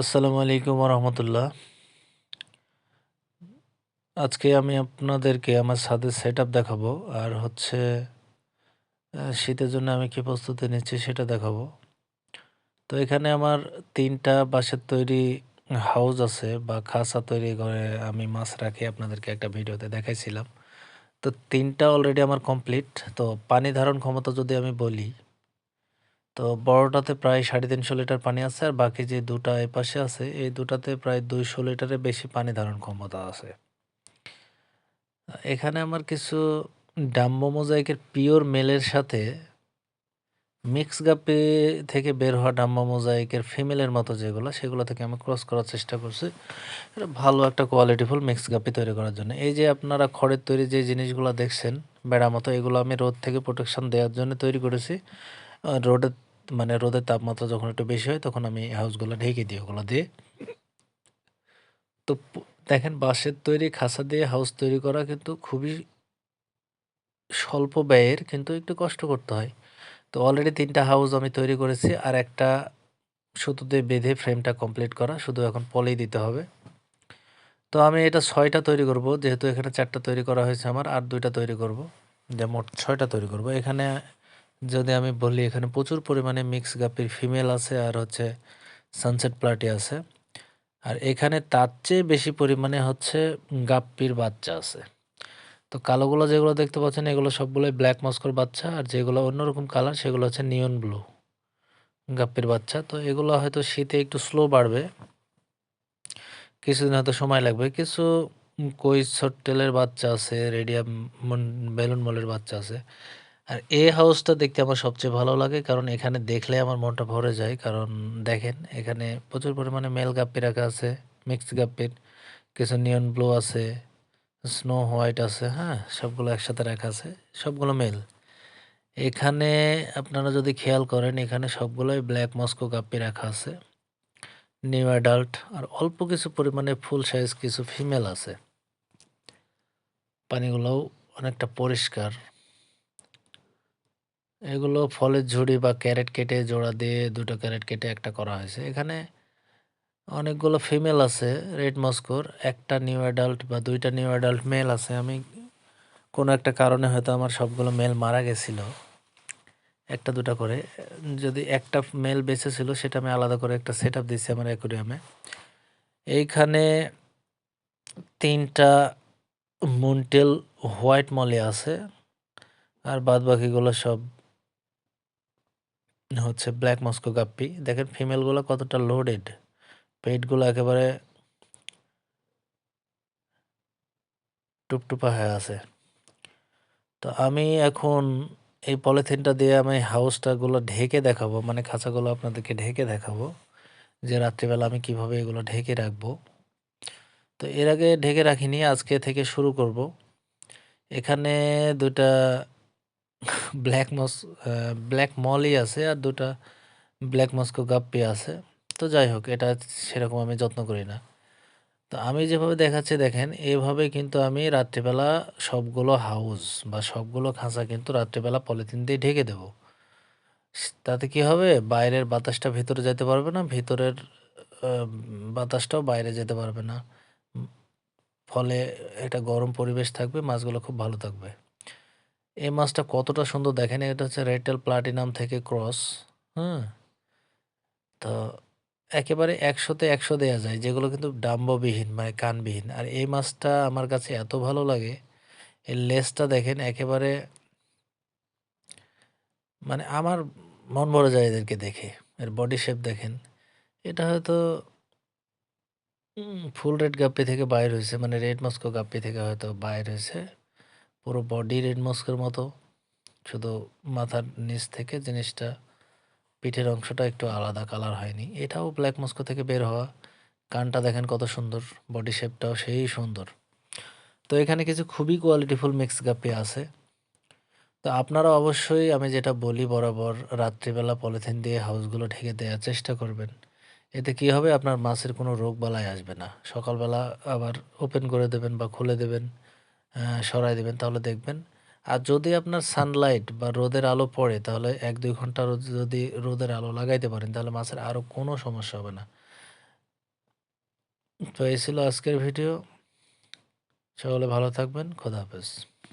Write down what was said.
আসসালামু আলাইকুম রহমতুল্লাহ আজকে আমি আপনাদেরকে আমার ছাদের সেট আপ দেখাবো, আর হচ্ছে শীতের জন্য আমি কি প্রস্তুতি নিচ্ছি সেটা দেখাবো। তো এখানে আমার তিনটা বাঁশের তৈরি হাউস আছে বা খাঁচা তৈরি করে আমি মাছ রাখি, আপনাদেরকে একটা ভিডিওতে দেখাইছিলাম। তো তিনটা অলরেডি আমার কমপ্লিট তো পানি ধারণ ক্ষমতা যদি আমি বলি তো বড়টাতে প্রায় সাড়ে তিনশো লিটার পানি আছে আর বাকি যে দুটা এপাশে আছে, এই দুটাতে প্রায় দুইশো লিটারের বেশি পানি ধারণ ক্ষমতা আছে। এখানে আমার কিছু ডাম্বো মোজাইকের পিওর মেলের সাথে মিক্স গাপি থেকে বের হওয়া ডাম্বো মোজাইকের ফিমেলের মতো যেগুলো, সেগুলো থেকে আমি ক্রস করার চেষ্টা করছি। ভালো একটা কোয়ালিটিফুল মিক্স গাপি তৈরি করার জন্য। এই যে আপনারা খড়ের তৈরি যে জিনিসগুলো দেখছেন বেড়া মতো, এগুলো আমি রোদ থেকে প্রোটেকশন দেওয়ার জন্য তৈরি করেছি। রোদের মানে রোদের তাপমাত্রা যখন একটু বেশি হয়, তখন আমি হাউসগুলো ঢেকে দিই, ওগুলো দিয়ে। তো দেখেন বাঁশের তৈরি খাঁচা দিয়ে হাউস তৈরি করা কিন্তু খুবই স্বল্প ব্যয়ের, কিন্তু একটু কষ্ট করতে হয়। তো অলরেডি তিনটা হাউস আমি তৈরি করেছি, আর একটা সুতো দিয়ে বেঁধে ফ্রেমটা কমপ্লিট করা, শুধু এখন পলি দিতে হবে। তো আমি এটা ছয়টা তৈরি করব, যেহেতু এখানে চারটা তৈরি করা হয়েছে আমার, আর দুইটা তৈরি করব, যে মোট ছয়টা তৈরি করব। এখানে যদি আমি বলি এখানে প্রচুর পরিমাণে মিক্স গাপির ফিমেল আছে আর হচ্ছে সানসেট প্লাটি আছে। আর এখানে তার চেয়ে বেশি পরিমাণে হচ্ছে গাপ্পির বাচ্চা আছে। তো কালোগুলো যেগুলো দেখতে পাচ্ছেন, এগুলো সবগুলোই ব্ল্যাক মস্কোর বাচ্চা, আর যেগুলো অন্যরকম কালার সেগুলো হচ্ছে নিয়ন ব্লু গাপ্পির বাচ্চা। তো এগুলো হয়তো শীতে একটু স্লো বাড়বে, কিছুদিন হয়তো সময় লাগবে। কিছু কই তেলের বাচ্চা আছে রেডিয়াম বেলুন মলের বাচ্চা আছে। আর এ হাউসটা দেখতে আমার সবচেয়ে ভালো লাগে, কারণ এখানে দেখলে আমার মনটা ভরে যায়। কারণ দেখেন, এখানে প্রচুর পরিমাণে মেল গাপ্পি রাখা আছে, মিক্সড গাপ্পির। কিছু নিয়ন ব্লু আছে, স্নো হোয়াইট আছে হ্যাঁ সবগুলো একসাথে রাখা আছে, সবগুলো মেল। এখানে আপনারা যদি খেয়াল করেন, এখানে সবগুলোই ব্ল্যাক মস্কো গাপ্পি রাখা আছে, নিউ অ্যাডাল্ট, আর অল্প কিছু পরিমাণে ফুল সাইজ কিছু ফিমেল আছে। পানিগুলোও অনেকটা পরিষ্কার। এগুলো ফলের ঝুড়ি বা ক্যারেট কেটে জোড়া দিয়ে দুটো ক্যারেট কেটে একটা করা হয়েছে। এখানে অনেকগুলো ফিমেল আছে, রেড মস্কোর। একটা নিউ অ্যাডাল্ট বা দুইটা নিউ অ্যাডাল্ট মেল আছে। আমি কোনো একটা কারণে হয়তো আমার সবগুলো মেল মারা গেছিল। একটা, দুটা করে। যদি একটা মেল বেঁচে ছিল, সেটা আমি আলাদা করে একটা সেট আপ দিচ্ছি আমার অ্যাকুরিয়ামে। এইখানে তিনটা মুন্টেল হোয়াইট মলে আছে। আর বাদ বাকিগুলো সব হচ্ছে ব্ল্যাক মস্কো গাপ্পি দেখেন ফিমেলগুলো কতটা লোডেড পেটগুলো একেবারে টুপটুপা হয়ে আছে। তো আমি এখন এই পলিথিনটা দিয়ে আমি হাউসটাগুলো ঢেকে দেখাবো। মানে খাঁচাগুলো আপনাদেরকে ঢেকে দেখাবো যে রাত্রিবেলা আমি কীভাবে এগুলো ঢেকে রাখব। তো এর আগে ঢেকে রাখিনি, আজকে থেকে শুরু করব। এখানে দুটা ব্ল্যাক মস ব্ল্যাক মলই আছে আর দুটা ব্ল্যাক মস্কো গাপ্পি আছে। তো যাই হোক, এটা সেরকম আমি যত্ন করি না। তো আমি যেভাবে দেখাচ্ছি, দেখেন, এভাবে কিন্তু আমি রাত্রিবেলা সবগুলো হাউস বা সবগুলো খাঁচা কিন্তু রাত্রিবেলা পলিথিন দিয়ে ঢেকে দেব। তাতে কি হবে? বাইরের বাতাসটা ভিতরে যেতে পারবে না, ভিতরের বাতাসটাও বাইরে যেতে পারবে না। ফলে একটা গরম পরিবেশ থাকবে, মাছগুলো খুব ভালো থাকবে। এই মাছটা কতটা সুন্দর দেখেন, এটা হচ্ছে রেটেল প্লাটিনাম থেকে ক্রস হ্যাঁ তো একেবারে একশোতে একশো দেয়া যায়, যেগুলো কিন্তু ডাম্ববিহীন মানে কানবিহীন। আর এই মাছটা আমার কাছে এত ভালো লাগে, এর লেসটা দেখেন একেবারে মানে আমার মন ভরে যায় এদেরকে দেখে, এর বডি শেপ দেখেন। এটা হয়তো ফুল রেড গাপ্পি থেকে বাইর হয়েছে মানে রেড মস্কো গাপ্পি থেকে হয়তো বাইর হয়েছে। পুরো বডি রেড মস্কোর মতো। শুধু মাথার নিচ থেকে জিনিসটা, পিঠের অংশটা একটু আলাদা কালার হয়নি। এটাও ব্ল্যাক মস্কো থেকে বের হওয়া। কানটা দেখেন কত সুন্দর বডি শেপটাও সেই সুন্দর। তো এখানে কিছু খুবই কোয়ালিটিফুল মিক্স গাপ্পি আছে। তো আপনারা অবশ্যই, আমি যেটা বলি বরাবর, রাত্রিবেলা পলিথিন দিয়ে হাউসগুলো ঢেকে দেওয়ার চেষ্টা করবেন। এতে কি হবে? আপনার মাছের কোনো রোগ বালাই আসবে না। সকালবেলা আবার ওপেন করে দেবেন বা খুলে দেবেন। সরাই দেবেন, তাহলে দেখবেন। আর যদি আপনার সানলাইট বা রোদের আলো পড়ে, তাহলে এক দুই ঘণ্টা যদি রোদের আলো লাগাইতে পারেন, তাহলে মাছের আরও কোনো সমস্যা হবে না। তো এই ছিল আজকের ভিডিও। সকলে ভালো থাকবেন, খোদা হাফেজ।